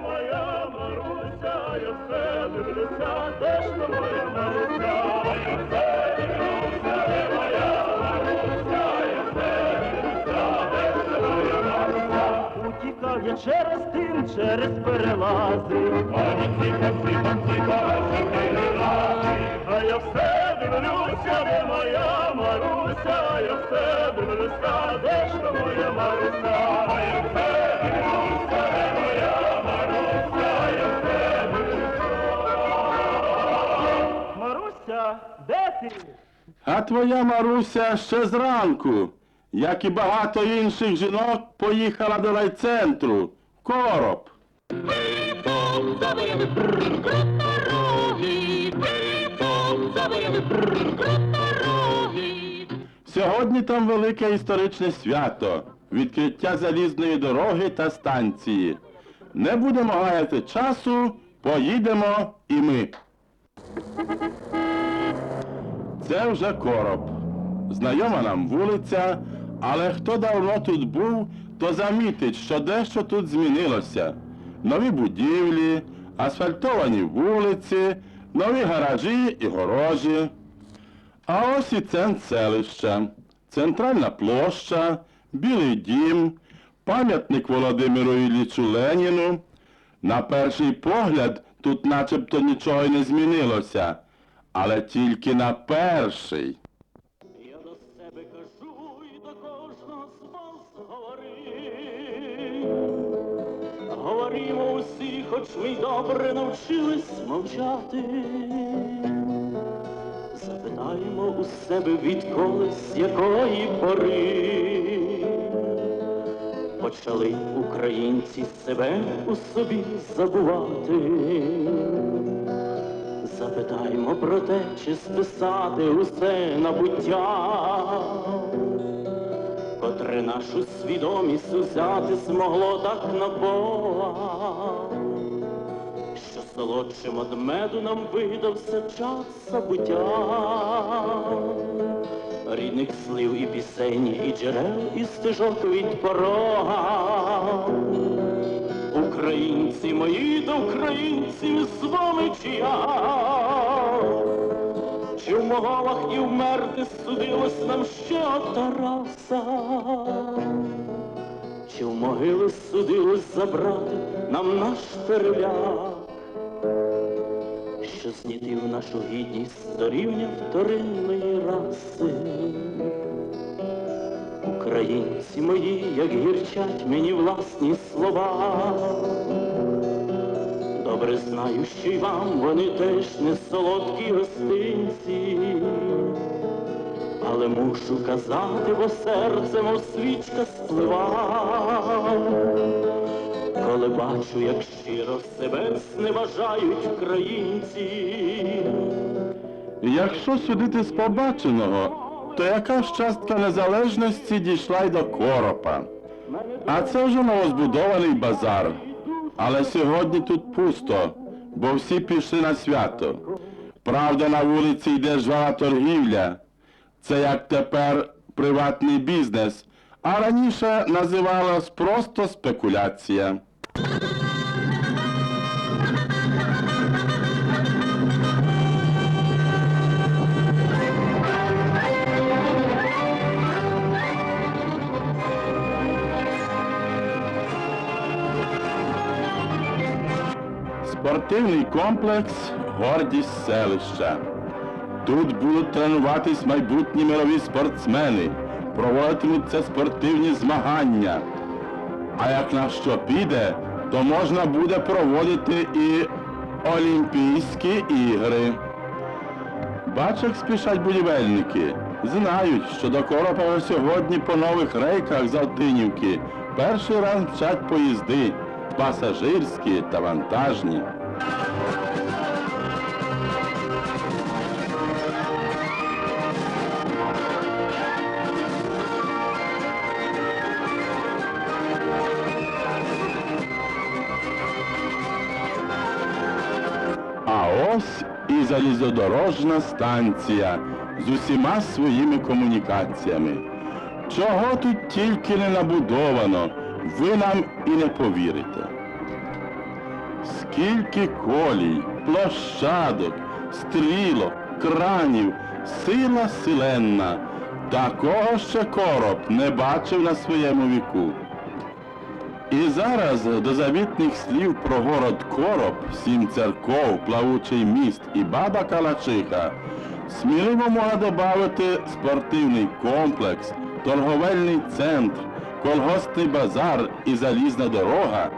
Моя Маруся, я все дивлюся, де ж моя Маруся, через тин, через перелази. Пані ціка, ціка, ціка, що перелази. А я все дивлюся, де моя Маруся, я все дивлюся, де ж моя Маруся, а я все дивлюся, де моя Маруся, я все дивлюся. Маруся, де ти? А твоя Маруся ще зранку, як і багато інших жінок, поїхала до райцентру. Короб. Бейком завояли бррр, дороги, бррр, дороги. Сьогодні там велике історичне свято. Відкриття залізної дороги та станції. Не будемо гаяти часу, поїдемо і ми. Це вже короб. Знайома нам вулиця, але хто давно тут був, то замітить, що дещо тут змінилося. Нові будівлі, асфальтовані вулиці, нові гаражі і горожі. А ось і центр селища, центральна площа, Білий дім, пам'ятник Володимиру Іллічу Леніну. На перший погляд тут начебто нічого й не змінилося, але тільки на перший. Говоримо усі, хоч ми й добре навчились мовчати. Запитаємо у себе відколи, з якої пори. Почали українці себе у собі забувати. Запитаймо про те, чи списати усе набуття, котре нашу свідомість узяти змогло так на Бога, що солодшим од меду нам видався час забуття, рідних слів і пісень, і джерел, і стежок від порога. Українці мої та українці з вами чи я, чи в моголах і вмерти судилось нам ще от Тараса, чи в могили судилось забрати нам наш переляк, що знітив нашу гідність до рівня вторинної раси. Українці мої, як гірчать мені власні слова. Добре знаю, що й вам вони теж не солодкі гостинці. Але мушу казати, бо серце, мов свічка спливає. Коли бачу, як щиро себе зневажають українці. Якщо судити з побаченого, то яка ж частка незалежності дійшла й до коропа. А це вже новозбудований базар. Але сьогодні тут пусто, бо всі пішли на свято. Правда, на вулиці йде жвава торгівля. Це як тепер приватний бізнес, а раніше називалось просто спекуляція. Спортивний комплекс гордість селища. Тут будуть тренуватись майбутні мирові спортсмени, проводитимуться спортивні змагання. А як на що піде, то можна буде проводити і Олімпійські ігри. Бач, як спішать будівельники. Знають, що до Коропова сьогодні по нових рейках з Алтинівки перший раз мчать поїзди пасажирські та вантажні. А ось і залізодорожна станція з усіма своїми комунікаціями. Чого тут тільки не набудовано ви нам і не повірите. Скільки колій, площадок, стрілок, кранів, сила силенна, такого ще короб не бачив на своєму віку. І зараз до завітних слів про город Короб, сім церков, плавучий міст і баба Калачиха сміливо можна додати спортивний комплекс, торговельний центр, колгоспний базар і залізна дорога,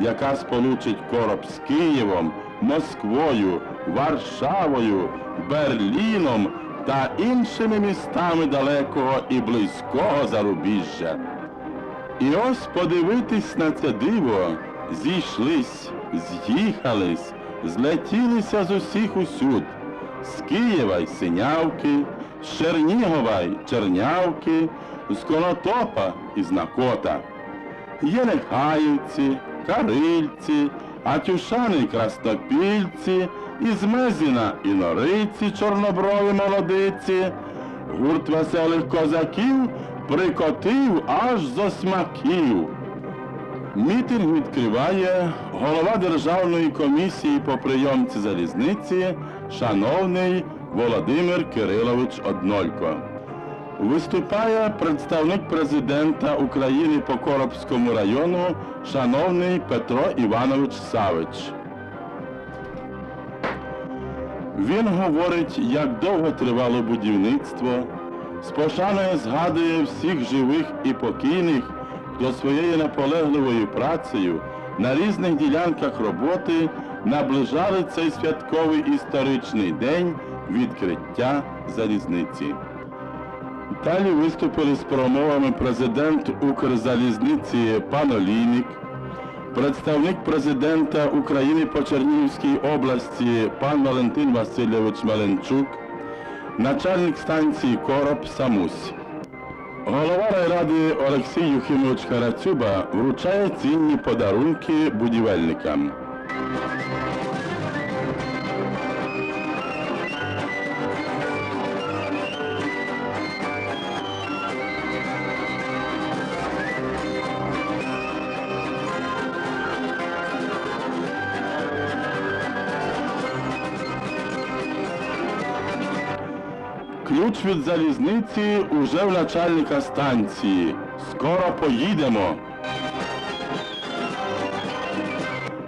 яка сполучить Короб з Києвом, Москвою, Варшавою, Берліном та іншими містами далекого і близького зарубіжжя. І ось подивитись на це диво, зійшлись, з'їхались, злетілися з усіх усюд, з Києва й Синявки, з Чернігова й Чернявки, з Конотопа і з Накота. Карильці, Атюшани Краснопільці, із Мезіна і Нориці чорноброві молодиці. Гурт веселих козаків прикотив аж зо смаків. Мітинг відкриває голова Державної комісії по прийомці залізниці, шановний Володимир Кирилович Однолько. Виступає представник президента України по Коробському району, шановний Петро Іванович Савич. Він говорить, як довго тривало будівництво, з пошаною згадує всіх живих і покійних, хто своєю наполегливою працею на різних ділянках роботи наближали цей святковий історичний день відкриття залізниці. Далі виступили з промовами президент Укрзалізниці пан Олійник, представник президента України по Чернігівській області пан Валентин Васильович Маленчук, начальник станції Короб Самусь. Голова райради Олексій Юхимович Карацюба вручає цінні подарунки будівельникам. Ключ від залізниці уже в начальника станції. Скоро поїдемо.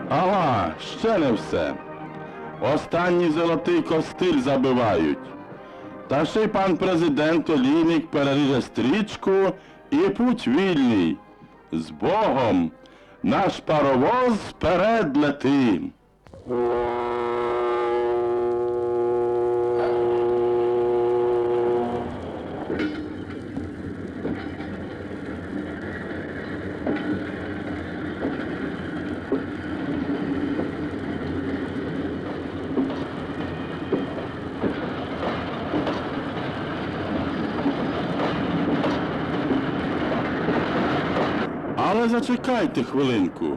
Ага, ще не все. Останній золотий костиль забивають. Та ще й пан президент Олійник переріже стрічку і путь вільний. З Богом наш паровоз вперед лети. Але зачекайте хвилинку.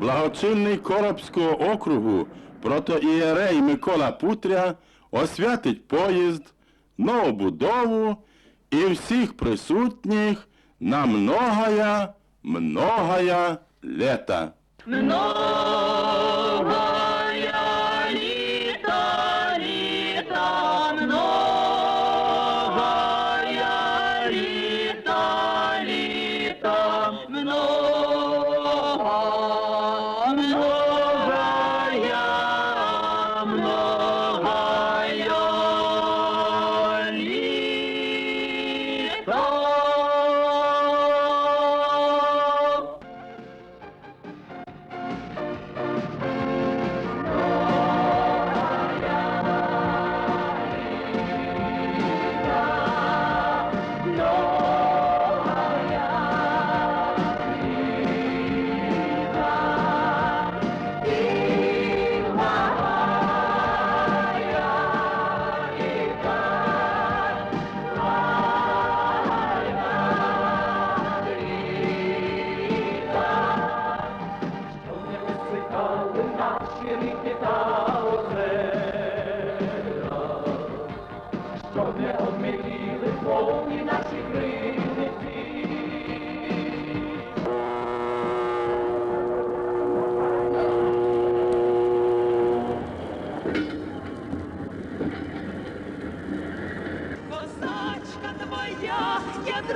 Благочинний Коробського округу протоієрей Микола Путря освятить поїзд, новобудову і всіх присутніх на многоя, многоя лета. Многая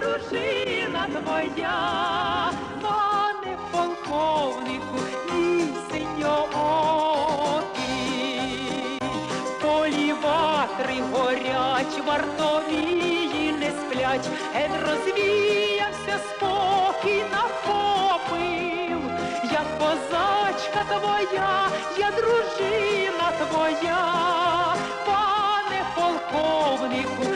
дружина твоя, пане полковнику, мій синьоокий. Полі ватри горять, вартовії не сплять, ген розвіявся спокій нахопив. Я козачка твоя, я дружина твоя, пане полковнику,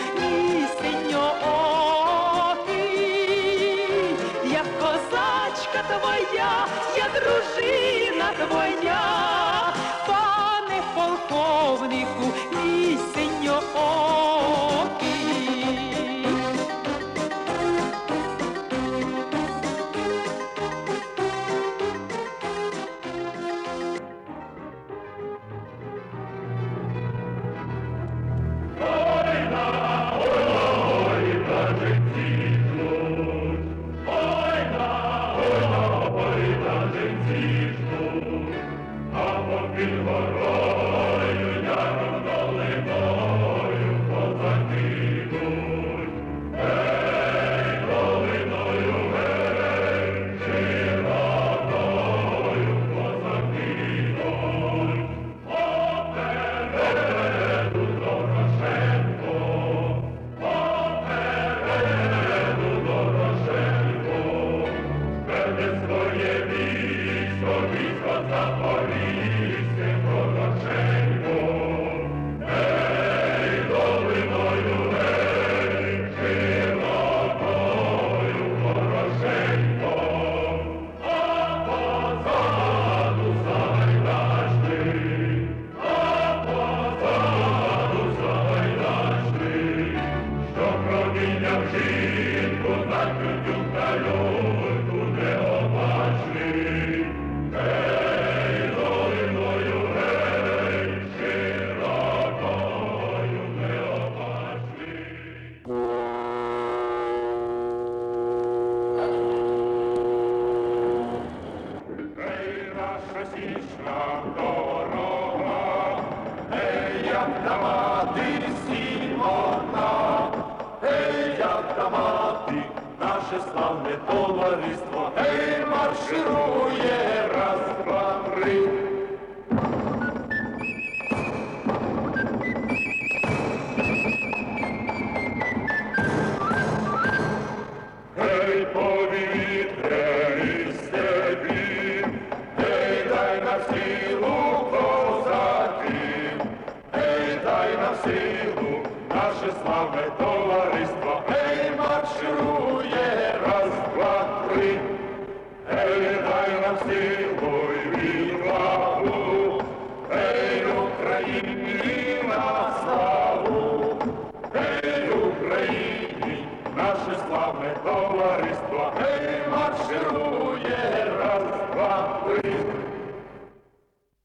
твоя, я дружина твоя, мати, наше славне товариство, ей, марширує раз, два, три. Ей, повітряні степі, ей, дай нам силу козаки, ей, дай нам силу, наше славне товариство, ей марширує раз, два, три, Гей, дай нам всім.